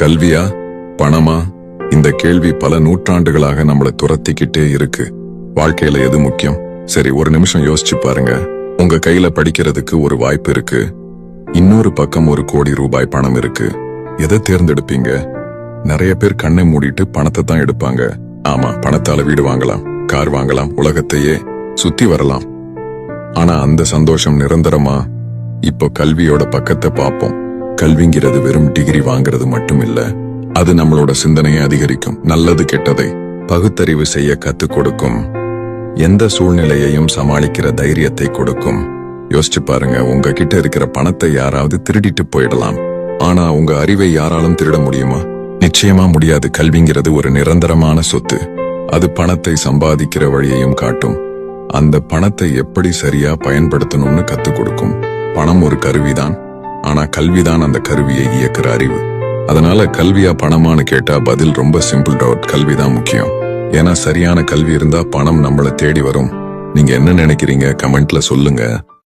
கல்வியா? பணமா? இந்த கேள்வி பல நூற்றாண்டுகளாக நம்மளை துரத்திக்கிட்டே இருக்கு. வாழ்க்கையில எது முக்கியம்? சரி ஒரு நிமிஷம் யோசிச்சு பாருங்க. உங்க கையில படிக்கிறதுக்கு ஒரு வாய்ப்பு இருக்கு. இன்னொரு பக்கம் ஒரு கோடி ரூபாய் பணம் இருக்கு. எதை தேர்ந்தெடுப்பீங்க? நிறைய பேர் கண்ணை மூடிட்டு பணத்தை தான் எடுப்பாங்க. ஆமா பணத்தால வீடு வாங்கலாம் கார் வாங்கலாம் உலகத்தையே சுத்தி வரலாம். ஆனா அந்த சந்தோஷம் நிரந்தரமா? இப்போ கல்வியோட பக்கத்தை பார்ப்போம். கல்விங்கிறது வெறும் டிகிரி வாங்குறது மட்டும் இல்ல அது நம்மளோட சிந்தனையை அதிகரிக்கும். நல்லது கெட்டதை பகுத்தறிவு செய்ய கத்துக் கொடுக்கும். எந்த சூழ்நிலையையும் சமாளிக்கிற தைரியத்தை கொடுக்கும். யோசிச்சு பாருங்க உங்ககிட்ட இருக்கிற பணத்தை யாராவது திருடிட்டு போயிடலாம். ஆனா உங்க அறிவை யாராலும் திருட முடியுமா? நிச்சயமா முடியாது. கல்விங்கிறது ஒரு நிரந்தரமான சொத்து. அது பணத்தை சம்பாதிக்கிற வழியையும் காட்டும். அந்த பணத்தை எப்படி சரியா பயன்படுத்தணும்னு கத்துக் கொடுக்கும். பணம் ஒரு கருவிதான். ஆனா கல்விதான் அந்த கருவியை இயக்குற அறிவு. அதனால கல்வியா பணமான்னு கேட்டா பதில் ரொம்ப சிம்பிள் டவுட் கல்விதான் முக்கியம். ஏன்னா சரியான கல்வி இருந்தா பணம் நம்மள தேடி வரும். நீங்க என்ன நினைக்கிறீங்க? கமெண்ட்ல சொல்லுங்க.